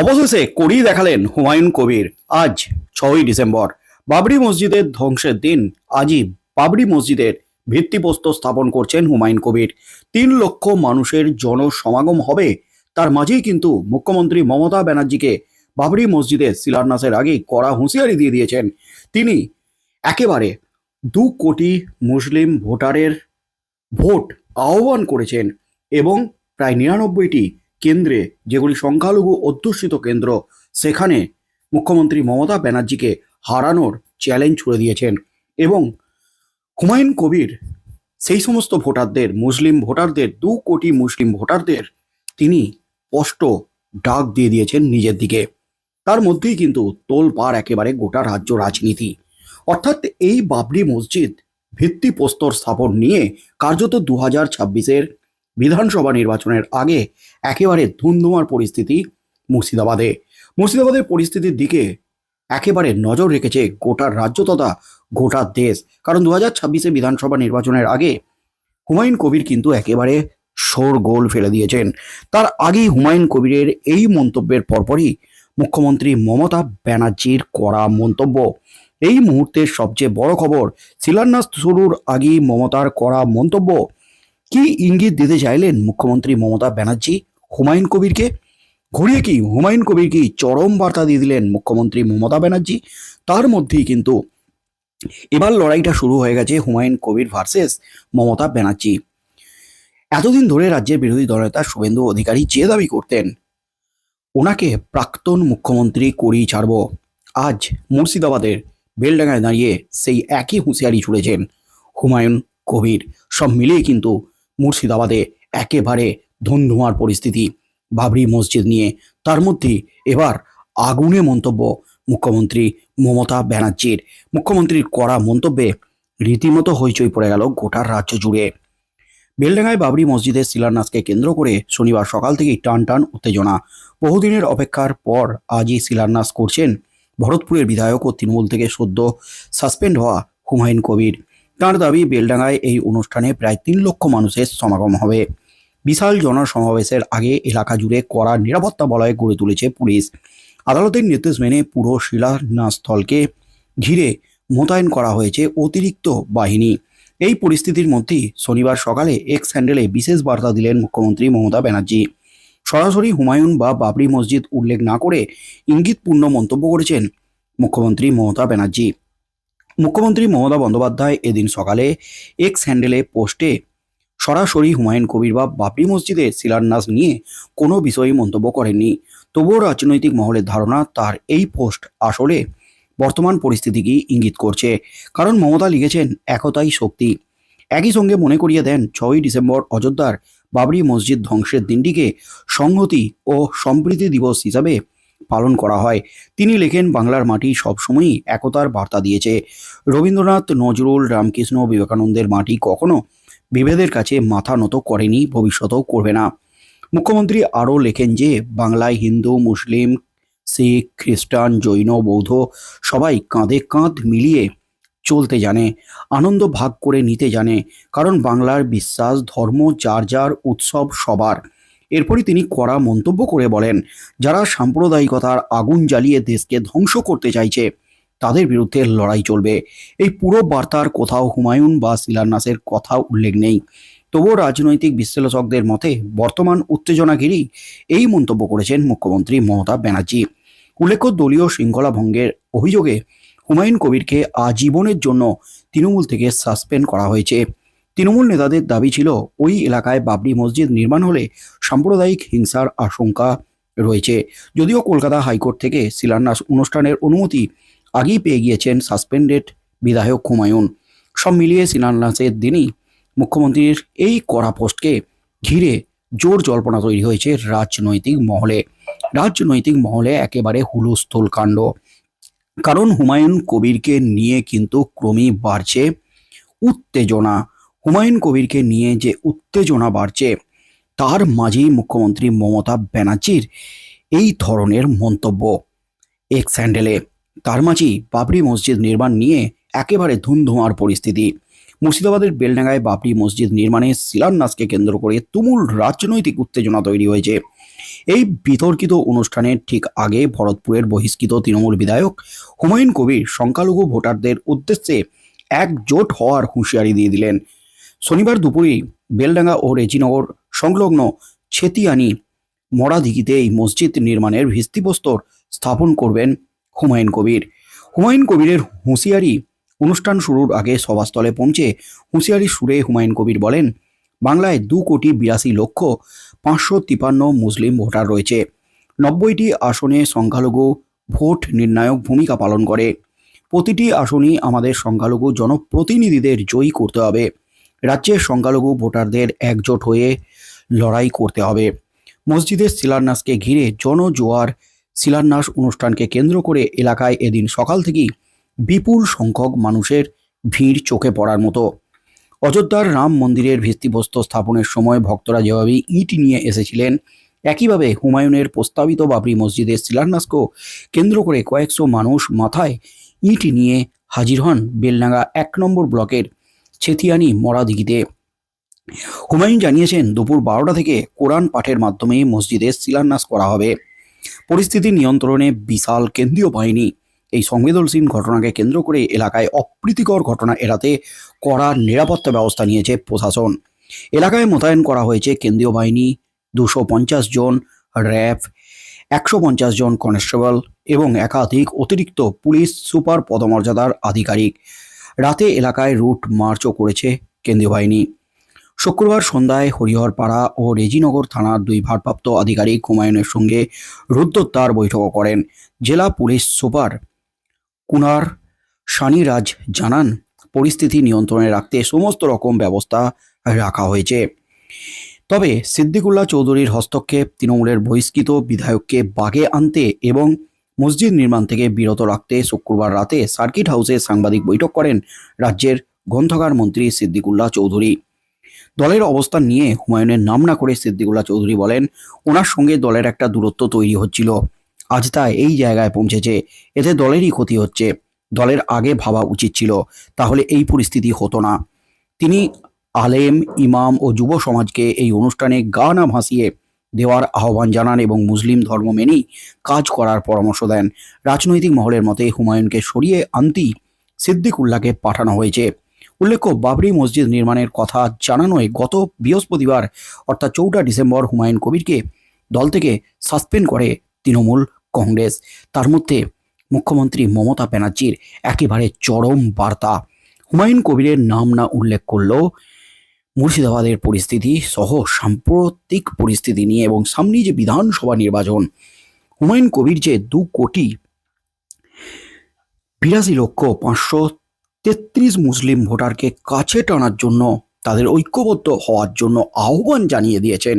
অবশেষে করিয়ে দেখালেন হুমায়ুন কবির আজ ছয়ই ডিসেম্বর। বাবরি মসজিদের ধ্বংসের দিন, আজই বাবরি মসজিদের ভিত্তিপ্রস্তর স্থাপন করছেন হুমায়ুন কবির। তিন লক্ষ মানুষের জনসমাগম হবে, তার মাঝেই কিন্তু মুখ্যমন্ত্রী মমতা ব্যানার্জিকে বাবরি মসজিদের শিলান্যাসের আগেই কড়া হুঁশিয়ারি দিয়ে দিয়েছেন। তিনি একেবারে দু কোটি মুসলিম ভোটারের ভোট আহ্বান করেছেন এবং প্রায় নিরানব্বইটি কেন্দ্রে যেগুলি সংখ্যালঘু অধ্যুষিত কেন্দ্র, সেখানে মুখ্যমন্ত্রী মমতা ব্যানার্জিকে হারানোর চ্যালেঞ্জ ছুড়ে দিয়েছেন এবং হুমায়ুন কবির, সেই সমস্ত ভোটারদের, মুসলিম ভোটারদের, দু কোটি মুসলিম ভোটারদের তিনি স্পষ্ট ডাক দিয়ে দিয়েছেন নিজের দিকে। তার মধ্যেই কিন্তু তোল পার একেবারে গোটা রাজ্য রাজনীতি। অর্থাৎ এই বাবরি মসজিদ ভিত্তিপ্রস্তর স্থাপন নিয়ে কার্যত দু হাজার ছাব্বিশের বিধানসভা নির্বাচনের আগে একেবারে ধুমধুমার পরিস্থিতি মুর্শিদাবাদে। মুর্শিদাবাদের পরিস্থিতির দিকে একেবারে নজর রেখেছে গোটা রাজ্য তথা গোটা দেশ। কারণ দু হাজার ছাব্বিশে বিধানসভা নির্বাচনের আগে হুমায়ুন কবির কিন্তু একেবারে শোর গোল ফেলে দিয়েছেন। তার আগেই হুমায়ুন কবিরের এই মন্তব্যের পরপরই মুখ্যমন্ত্রী মমতা ব্যানার্জির কড়া মন্তব্য। এই মুহূর্তের সবচেয়ে বড় খবর শিলান্যাস শুরুর আগেই মমতার কড়া মন্তব্য। কি ইঙ্গিত দিতে চাইলেন মুখ্যমন্ত্রী মমতা ব্যানার্জি? হুমায়ুন কবিরকে? ঘুরিয়ে কি হুমায়ুন কবির কি চরম বার্তা দিয়ে দিলেন মুখ্যমন্ত্রী মমতা ব্যানার্জি? তার মধ্যেই কিন্তু এবার লড়াইটা শুরু হয়ে গেছে হুমায়ুন কবির ভার্সেস মমতা ব্যানার্জি। এতদিন ধরে রাজ্যের বিরোধী দলনেতা শুভেন্দু অধিকারী যে দাবি করতেন, ওনাকে প্রাক্তন মুখ্যমন্ত্রী করিয়ে ছাড়ব। আজ মুর্শিদাবাদের বেলডাঙ্গায় দাঁড়িয়ে সেই একই হুঁশিয়ারি ছুড়েছেন হুমায়ুন কবির। সব মিলিয়ে কিন্তু মুর্শিদাবাদে একেবারে ধুমধুমার পরিস্থিতি। বাবরি মসজিদ নিয়ে তার মধ্যে এবার আগুনে মন্তব্য মুখ্যমন্ত্রী মমতা ব্যানার্জির। মুখ্যমন্ত্রীর কড়া মন্তব্যে রীতিমতো হইচই পড়ে গেল গোটা রাজ্য জুড়ে। বেলডাঙ্গায় বাবরি মসজিদের শিলান্যাসকে কেন্দ্র করে শনিবার সকাল থেকেই টান টান উত্তেজনা। বহুদিনের অপেক্ষার পর আজই শিলান্যাস করছেন ভরতপুরের বিধায়ক ও তৃণমূল থেকে সদ্য সাসপেন্ড হওয়া হুমায়ুন কবির। তাঁর দাবি, বেলডাঙ্গায় এই অনুষ্ঠানে প্রায় তিন লক্ষ মানুষের সমাগম হবে। বিশাল জনসমাবেশের আগে এলাকা জুড়ে কড়া নিরাপত্তা বলয় গড়ে তুলেছে পুলিশ। আদালতের নির্দেশ মেনে পুরো শিলান্যাসস্থলকে ঘিরে মোতায়েন করা হয়েছে অতিরিক্ত বাহিনী। এই পরিস্থিতির মধ্যেই শনিবার সকালে এক্স হ্যান্ডেলে বিশেষ বার্তা দিলেন মুখ্যমন্ত্রী মমতা ব্যানার্জি। সরাসরি হুমায়ুন বা বাবরি মসজিদ উল্লেখ না করে ইঙ্গিতপূর্ণ মন্তব্য করেছেন মুখ্যমন্ত্রী মমতা ব্যানার্জি। মুখ্যমন্ত্রী মমতা বন্দ্যোপাধ্যায় এদিন সকালে এক্স হ্যান্ডেলে পোস্টে সরাসরি হুমায়ুন কবির বা বাবরি মসজিদের শিলান্যাস নিয়ে কোনো বিষয়ে মন্তব্য করেননি। তবুও রাজনৈতিক মহলের ধারণা তার এই পোস্ট আসলে বর্তমান পরিস্থিতিকেই ইঙ্গিত করছে। কারণ মমতা লিখেছেন, একতাই শক্তি। একই সঙ্গে মনে করিয়ে দেন, ছয়ই ডিসেম্বর অযোধ্যার বাবরি মসজিদ ধ্বংসের দিনটিকে সংহতি ও সম্প্রীতি দিবস হিসাবে পালন করা হয়। তিনি লেখেন, বাংলার মাটি সবসময়ই একতার বার্তা দিয়েছে। রবীন্দ্রনাথ, নজরুল, রামকৃষ্ণ, বিবেকানন্দের মাটি কখনো বিভেদের কাছে মাথা নত করেনি, ভবিষ্যতেও করবে না। মুখ্যমন্ত্রী আরও লেখেন যে, বাংলায় হিন্দু, মুসলিম, শিখ, খ্রিস্টান, জৈন, বৌদ্ধ সবাই কাঁধে কাঁধ মিলিয়ে চলতে জানে, আনন্দ ভাগ করে নিতে জানে, কারণ বাংলার বিশ্বাস, ধর্ম, যার যার উৎসব সবার। এরপরই তিনি কড়া মন্তব্য করে বলেন, যারা সাম্প্রদায়িকতার আগুন জ্বালিয়ে দেশকে ধ্বংস করতে চাইছে, তাদের বিরুদ্ধে লড়াই চলবে। এই পুরো বার্তার কোথাও হুমায়ুন বা শিলান্যাসের কথা উল্লেখ নেই। তবুও রাজনৈতিক বিশ্লেষকদের মতে, বর্তমান উত্তেজনা ঘিরেই এই মন্তব্য করেছেন মুখ্যমন্ত্রী মমতা ব্যানার্জি। উল্লেখ্য, দলীয় শৃঙ্খলা ভঙ্গের অভিযোগে হুমায়ুন কবিরকে আজীবনের জন্য তৃণমূল থেকে সাসপেন্ড করা হয়েছে। তৃণমূল নেতাদের দাবি ছিল, ওই এলাকায় বাবরি মসজিদ নির্মাণ হলে সাম্প্রদায়িক হিংসার আশঙ্কা রয়েছে। যদিও কলকাতা হাইকোর্ট থেকে শিলান্যাস অনুষ্ঠানের অনুমতি আগেই পেয়ে গিয়েছেন সাসপেন্ডেড বিধায়ক হুমায়ুন। সব মিলিয়ে শিলান্যাসের দিনই মুখ্যমন্ত্রীর এই কড়া পোস্টকে ঘিরে জোর জল্পনা তৈরি হয়েছে রাজনৈতিক মহলে। রাজনৈতিক মহলে একেবারে হুলস্থুল কাণ্ড। কারণ হুমায়ুন কবিরকে নিয়ে কিন্তু ক্রমেই বাড়ছে উত্তেজনা। হুমায়ুন কবিরকে নিয়ে যে উত্তেজনা বাড়ছে, তার মাঝেই মুখ্যমন্ত্রী মমতা ব্যানার্জির এই ধরনের মন্তব্য। এক্স স্যান্ডেলে, তার মাঝেই বাবরি মসজিদ নির্মাণ নিয়ে একেবারে ধুমধুমার পরিস্থিতি। মুর্শিদাবাদের বেলডাঙ্গায় বাবরি মসজিদ নির্মাণে শিলান্যাসকে কেন্দ্র করে তুমুল রাজনৈতিক উত্তেজনা তৈরি হয়েছে। এই বিতর্কিত অনুষ্ঠানের ঠিক আগে ভরতপুরের বহিষ্কৃত তৃণমূল বিধায়ক হুমায়ুন কবির সংখ্যালঘু ভোটারদের উদ্দেশ্যে একজোট হওয়ার হুঁশিয়ারি দিয়ে দিলেন। শনিবার দুপুরে বেলডাঙ্গা ও রেজিনগর সংলগ্ন ছেতিয়ানি মরাদিঘিতে এই মসজিদ নির্মাণের ভিত্তিপ্রস্তর স্থাপন করবেন হুমায়ুন কবির। হুমায়ুন কবিরের হুঁশিয়ারি অনুষ্ঠান শুরুর আগে সভাস্থলে পৌঁছে হুঁশিয়ারি সুরে হুমায়ুন কবির বলেন, বাংলায় দু কোটি বিরাশি লক্ষ পাঁচশো তিপান্ন মুসলিম ভোটার রয়েছে। নব্বইটি আসনে সংখ্যালঘু ভোট নির্ণায়ক ভূমিকা পালন করে। প্রতিটি আসনই আমাদের সংখ্যালঘু জনপ্রতিনিধিদের জয়ী করতে হবে। রাজ্যের সংখ্যালঘু ভোটারদের একজোট হয়ে লড়াই করতে হবে। মসজিদের শিলান্যাসকে ঘিরে জনজোয়ার শিলান্যাস অনুষ্ঠানকে কেন্দ্র করে এলাকায় এদিন সকাল থেকেই বিপুল সংখ্যক মানুষের ভিড় চোখে পড়ার মতো। অযোধ্যার রাম মন্দিরের ভিত্তিপ্রস্তর স্থাপনের সময় ভক্তরা যেভাবে ইট নিয়ে এসেছিলেন, একইভাবে হুমায়ুনের প্রস্তাবিত বাবরি মসজিদের শিলান্যাসকেও কেন্দ্র করে কয়েকশো মানুষ মাথায় ইট নিয়ে হাজির হন বেলনাগা এক নম্বর ব্লকের ছেতিয়ানি মরাদিঘিতে হুমায়ুন জানিয়েছেন, দুপুর বারোটা থেকে কোরআন পাঠের মাধ্যমে মসজিদে শিলান্যাস করা হবে। পরিস্থিতি নিয়ন্ত্রণে বিশাল কেন্দ্রীয় বাহিনী এই সংবেদনশীল ঘটনাকে কেন্দ্র করে এলাকায় অপ্রীতিকর ঘটনা এড়াতে কড়া নিরাপত্তা ব্যবস্থা নিয়েছে প্রশাসন। এলাকায় মোতায়েন করা হয়েছে কেন্দ্রীয় বাহিনী দুশো পঞ্চাশ জন, র্যাব একশো পঞ্চাশ জন কনস্টেবল এবং একাধিক অতিরিক্ত পুলিশ সুপার পদমর্যাদার আধিকারিক। রাতে এলাকায় রুট মার্চও করেছে কেন্দ্রীয় বাহিনী। শুক্রবার সন্ধ্যায় হরিহরপাড়া ও রেজিনগর থানার দুই ভারপ্রাপ্ত আধিকারিক হুমায়ুনের সঙ্গে রুদ্ধদ্বার বৈঠকও করেন। জেলা পুলিশ সুপার কুনার সানিরাজ জানান, পরিস্থিতি নিয়ন্ত্রণে রাখতে সমস্ত রকম ব্যবস্থা রাখা হয়েছে। তবে সিদ্দিকুল্লাহ চৌধুরীর হস্তক্ষেপ তৃণমূলের বহিষ্কৃত বিধায়ককে বাগে আনতে এবং মসজিদ নির্মাণ থেকে বিরত রাখতে শুক্রবার রাতে সার্কিট হাউসে সাংবাদিক বৈঠক করেন রাজ্যের গ্রন্থাগার মন্ত্রী সিদ্দিকুল্লাহ চৌধুরী। দলের অবস্থান নিয়ে হুমায়ুনের নাম না করে সিদ্দিকুল্লাহ চৌধুরী বলেন, ওনার সঙ্গে দলের একটা দূরত্ব তৈরি হচ্ছিল। আজ তা এই জায়গায় পৌঁছেছে। এতে দলেরই ক্ষতি হচ্ছে। দলের আগে ভাবা উচিত ছিল। তাহলে এই পরিস্থিতি হতো না। তিনি আলেম, ইমাম ও যুব সমাজকে এই অনুষ্ঠানে গা না ভাসিয়ে দেওয়ার আহ্বান জানান এবং মুসলিম ধর্ম মেনেই কাজ করার পরামর্শ দেন। রাজনৈতিক মহলের মতে হুমায়ুনকে সরিয়ে আনতেই সিদ্দিকুল্লাহকে পাঠানো হয়েছে। উল্লেখ্য, বাবরি মসজিদ নির্মাণের কথা জানানোয় গত বৃহস্পতিবার, অর্থাৎ চৌঠা ডিসেম্বর, হুমায়ুন কবিরকে দল থেকে সাসপেন্ড করে তৃণমূল কংগ্রেস। তার মধ্যে মুখ্যমন্ত্রী মমতা ব্যানার্জির একেবারে চরম বার্তা। হুমায়ুন কবিরের নাম না উল্লেখ করলেও মুর্শিদাবাদের পরিস্থিতি সহ সাম্প্রতিক পরিস্থিতি নিয়ে এবং সামনেই যে বিধানসভা নির্বাচন, হুমায়ুন কবির যে দু কোটি বিরাশি লক্ষ পাঁচশো তেত্রিশ মুসলিম ভোটারকে কাছে টানার জন্য, তাদের ঐক্যবদ্ধ হওয়ার জন্য আহ্বান জানিয়ে দিয়েছেন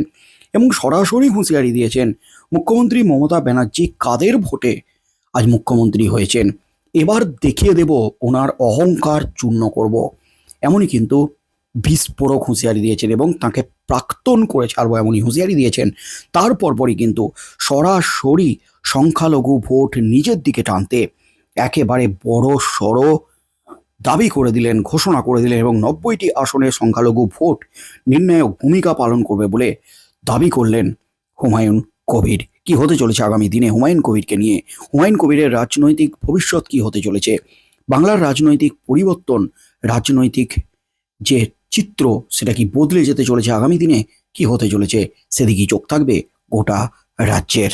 এবং সরাসরি হুঁশিয়ারি দিয়েছেন মুখ্যমন্ত্রী মমতা ব্যানার্জি কাদের ভোটে আজ মুখ্যমন্ত্রী হয়েছেন। এবার দেখিয়ে দেব ওনার অহংকার চূর্ণ করব। এমনই কিন্তু বিস্ফোরক হুঁশিয়ারি দিয়েছেন এবং তাকে প্রাক্তন করে ছাড়বো এমনই হুঁশিয়ারি দিয়েছেন। তারপর পরই কিন্তু সরাসরি সংখ্যালঘু ভোট নিজের দিকে টানতে একেবারে বড় সড়ো দাবি করে দিলেন, ঘোষণা করে দিলেন এবং নব্বইটি আসনে সংখ্যালঘু ভোট নির্ণায়ক ভূমিকা পালন করবে বলে দাবি করলেন হুমায়ুন কবির। কি হতে চলেছে আগামী দিনে হুমায়ুন কবিরকে নিয়ে? হুমায়ুন কবিরের রাজনৈতিক ভবিষ্যৎ কি হতে চলেছে? বাংলার রাজনৈতিক পরিবর্তন, রাজনৈতিক যে চিত্র, সেটা কি বদলে যেতে চলেছে আগামী দিনে? কি হতে চলেছে? সেদিকেই চোখ থাকবে গোটা রাজ্যের।